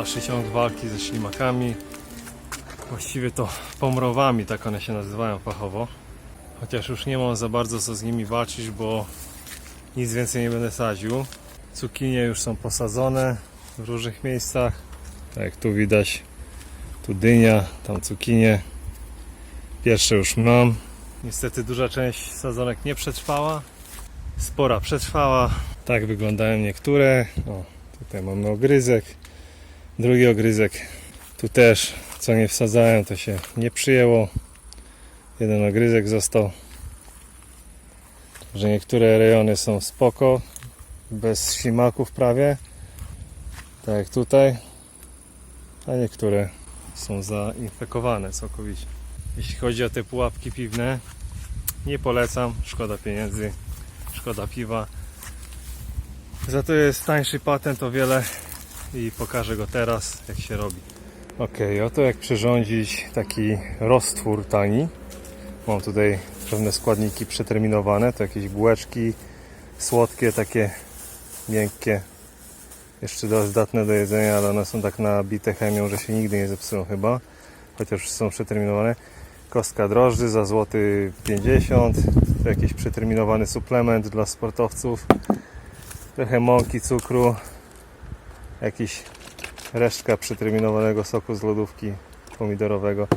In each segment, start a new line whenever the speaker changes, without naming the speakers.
Dalszy ciąg walki ze ślimakami. Właściwie to pomrowami, tak one się nazywają fachowo. Chociaż już nie mam za bardzo co z nimi walczyć, bo nic więcej nie będę sadził. Cukinie już są posadzone w różnych miejscach. Tak jak tu widać, tu dynia, tam cukinie. Pierwsze już mam. Niestety duża część sadzonek nie przetrwała. Spora przetrwała. Tak wyglądają niektóre. O, tutaj mamy ogryzek. Drugi ogryzek. Tu też, co nie wsadzałem, to się nie przyjęło. Jeden ogryzek został. Że niektóre rejony są spoko, bez ślimaków prawie. Tak jak tutaj. A niektóre są zainfekowane całkowicie. Jeśli chodzi o te pułapki piwne, nie polecam. Szkoda pieniędzy, szkoda piwa. Za to jest tańszy patent o wiele i pokażę go teraz, jak się robi. Ok, oto jak przyrządzić taki roztwór tani. Mam tutaj pewne składniki przeterminowane, to jakieś bułeczki słodkie, takie miękkie, jeszcze dość zdatne do jedzenia, ale one są tak nabite chemią, że się nigdy nie zepsują chyba, chociaż są przeterminowane. Kostka drożdży za złoty 50, to jakiś przeterminowany suplement dla sportowców, trochę mąki, cukru, jakiś resztka przeterminowanego soku z lodówki pomidorowego.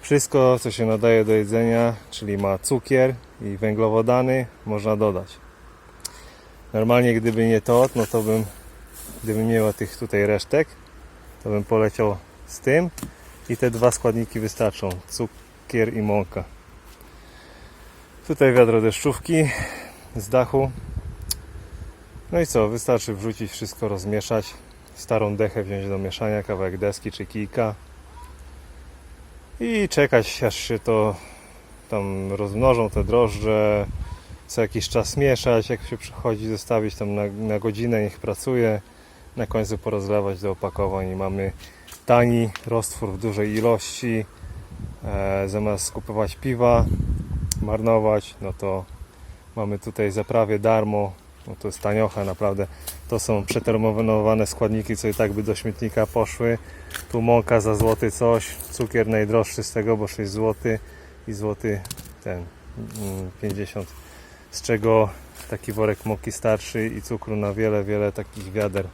Wszystko, co się nadaje do jedzenia, czyli ma cukier i węglowodany, można dodać. Normalnie, gdyby nie to, no to bym, gdybym miał tych tutaj resztek, to bym poleciał z tym i te dwa składniki wystarczą: cukier i mąka. Tutaj wiadro deszczówki z dachu. No i co, wystarczy wrzucić wszystko, rozmieszać. Starą dechę wziąć do mieszania, kawałek deski czy kijka i czekać aż się to tam rozmnożą te drożdże, co jakiś czas mieszać, jak się przychodzi zostawić tam na, na godzinę, niech pracuje, na końcu porozlewać do opakowań. I mamy tani roztwór w dużej ilości, e, zamiast kupować piwa, marnować, no to mamy tutaj za prawie darmo, no to jest taniocha naprawdę, to są przeterminowane składniki, co i tak by do śmietnika poszły, tu mąka za złoty coś, cukier najdroższy z tego, bo 6 zł i złoty ten mm, 50, z czego taki worek mąki starszy i cukru na wiele, wiele takich wiader.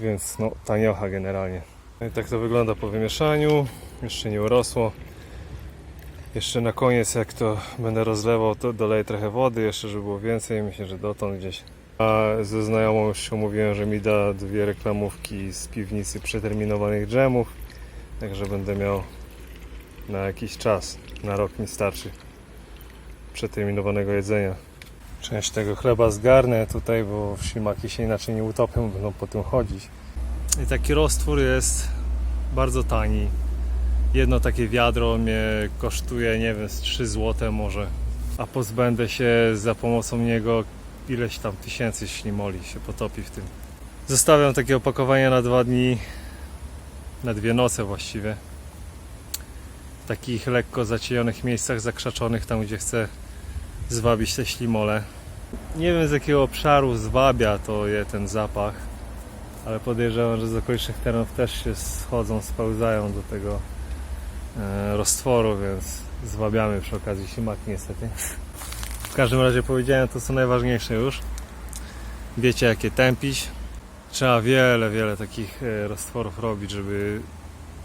Więc no, taniocha generalnie. No i tak to wygląda po wymieszaniu. Jeszcze nie urosło. Jeszcze na koniec, jak to będę rozlewał, to doleję trochę wody, jeszcze żeby było więcej. Myślę, że dotąd gdzieś. A ze znajomą już się umówiłem, że mi da dwie reklamówki z piwnicy przeterminowanych dżemów. Także będę miał na jakiś czas. Na rok mi starczy przeterminowanego jedzenia. Część tego chleba zgarnę tutaj, bo ślimaki się inaczej nie utopią, będą po tym chodzić. I taki roztwór jest bardzo tani. Jedno takie wiadro mnie kosztuje, nie wiem, z 3 zł może, a pozbędę się za pomocą niego ileś tam tysięcy ślimoli się potopi w tym. Zostawiam takie opakowania na dwa dni, na dwie noce właściwie. W takich lekko zaciejonych miejscach zakrzaczonych, tam gdzie chcę zwabić te ślimole. Nie wiem z jakiego obszaru zwabia to je ten zapach, ale podejrzewam, że z okolicznych terenów też się schodzą, spełzają do tego roztworu, więc zwabiamy przy okazji ślimaki niestety. W każdym razie powiedziałem to co najważniejsze już. Wiecie jakie tępić. Trzeba wiele, wiele takich e, roztworów robić, żeby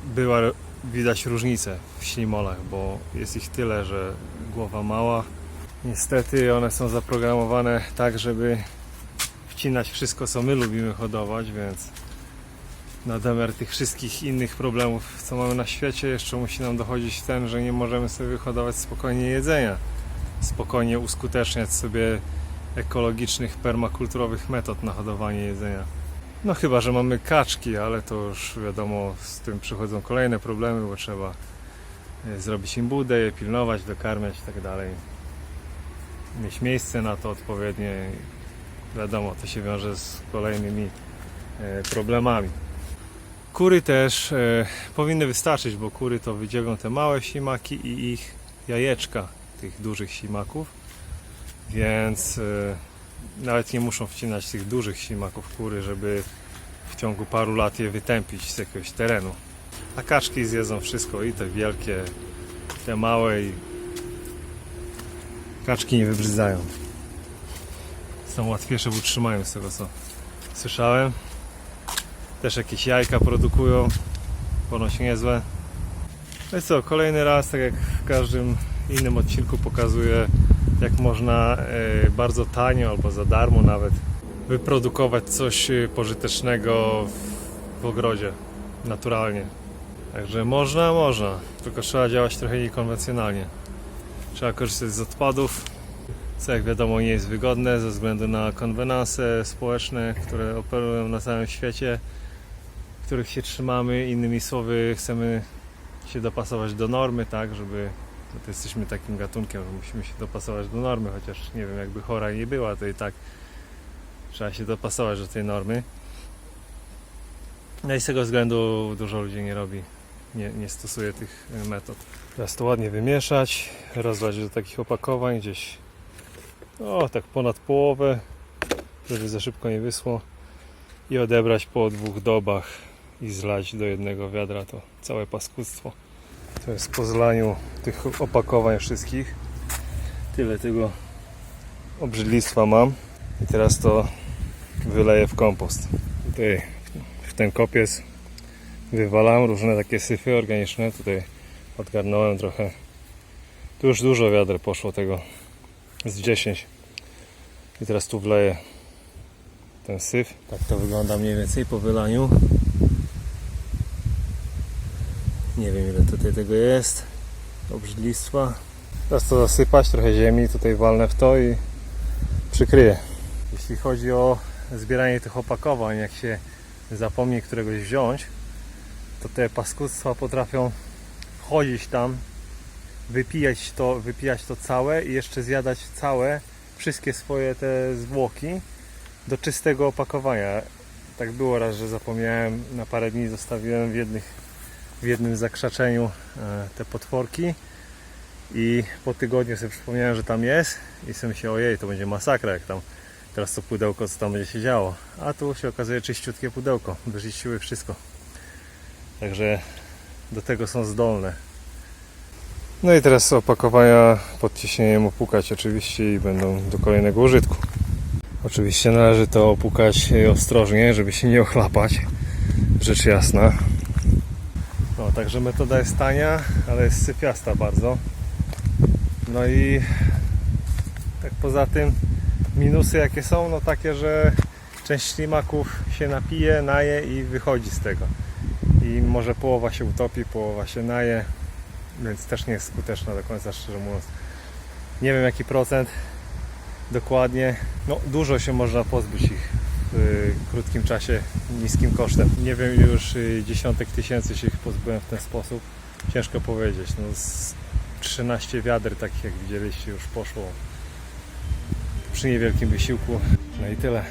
była widać różnicę w ślimolach, bo jest ich tyle, że głowa mała. Niestety one są zaprogramowane tak, żeby wcinać wszystko, co my lubimy hodować, więc na domiar tych wszystkich innych problemów, co mamy na świecie, jeszcze musi nam dochodzić ten, że nie możemy sobie wyhodować spokojnie jedzenia, spokojnie uskuteczniać sobie ekologicznych, permakulturowych metod na hodowanie jedzenia. No chyba, że mamy kaczki, ale to już wiadomo, z tym przychodzą kolejne problemy, bo trzeba e, zrobić im budę, je pilnować, dokarmiać i tak. Mieć miejsce na to odpowiednie. Wiadomo, to się wiąże z kolejnymi e, problemami. Kury też e, powinny wystarczyć, bo kury to wydziobią te małe ślimaki i ich jajeczka tych dużych ślimaków. Więc e, nawet nie muszą wcinać tych dużych ślimaków kury, żeby w ciągu paru lat je wytępić z jakiegoś terenu. A kaczki zjedzą wszystko, i te wielkie, te małe, i kaczki nie wybrzydzają. Są łatwiejsze w utrzymaniu z tego co słyszałem. Też jakieś jajka produkują, ponoć niezłe. No i co, kolejny raz, tak jak w każdym innym odcinku pokazuję, jak można e, bardzo tanio albo za darmo nawet wyprodukować coś e, pożytecznego w, ogrodzie, naturalnie. Także można, można, tylko trzeba działać trochę niekonwencjonalnie. Trzeba korzystać z odpadów, co jak wiadomo nie jest wygodne ze względu na konwenanse społeczne, które operują na całym świecie, których się trzymamy. Innymi słowy, chcemy się dopasować do normy, tak, żeby no to jesteśmy takim gatunkiem, że musimy się dopasować do normy, chociaż nie wiem, jakby chora nie była, to i tak trzeba się dopasować do tej normy. No i z tego względu dużo ludzi nie robi, nie, nie stosuje tych y, metod. Teraz to ładnie wymieszać, rozlać do takich opakowań, gdzieś o, tak ponad połowę, żeby za szybko nie wysło i odebrać po dwóch dobach i zlać do jednego wiadra to całe paskudztwo. To jest po zlaniu tych opakowań wszystkich. Tyle tego obrzydlistwa mam. I teraz to wyleję w kompost. Tutaj w ten kopiec wywalam różne takie syfy organiczne. Tutaj odgarnąłem trochę. Tu już dużo wiader poszło tego. Z 10. I teraz tu wleję ten syf. Tak to wygląda mniej więcej po wylaniu. Nie wiem ile tutaj tego jest. Obrzydlistwa. Teraz to zasypać, trochę ziemi, tutaj walnę w to i przykryję. Jeśli chodzi o zbieranie tych opakowań, jak się zapomni któregoś wziąć, to te paskudztwa potrafią wchodzić tam, wypijać to, wypijać to całe i jeszcze zjadać całe, wszystkie swoje te zwłoki do czystego opakowania. Tak było raz, że zapomniałem, na parę dni zostawiłem w jednych w jednym zakrzaczeniu e, te potworki i po tygodniu sobie przypomniałem, że tam jest i sobie się ojej, to będzie masakra jak tam teraz to pudełko, co tam będzie się działo. A tu się okazuje czyściutkie pudełko, wyczyściły wszystko. Także do tego są zdolne. No i teraz opakowania pod ciśnieniem opukać oczywiście i będą do kolejnego użytku. Oczywiście należy to opukać ostrożnie, żeby się nie ochlapać. Rzecz jasna. No, także metoda jest tania, ale jest sypiasta bardzo. No i tak poza tym minusy jakie są, no takie, że część ślimaków się napije, naje i wychodzi z tego. I może połowa się utopi, połowa się naje, więc też nie jest skuteczna do końca, szczerze mówiąc. Nie wiem jaki procent dokładnie. No dużo się można pozbyć ich w krótkim czasie, niskim kosztem. Nie wiem już y, dziesiątek tysięcy się ich pozbyłem w ten sposób. Ciężko powiedzieć. No, z 13 wiader takich jak widzieliście już poszło przy niewielkim wysiłku. No i tyle.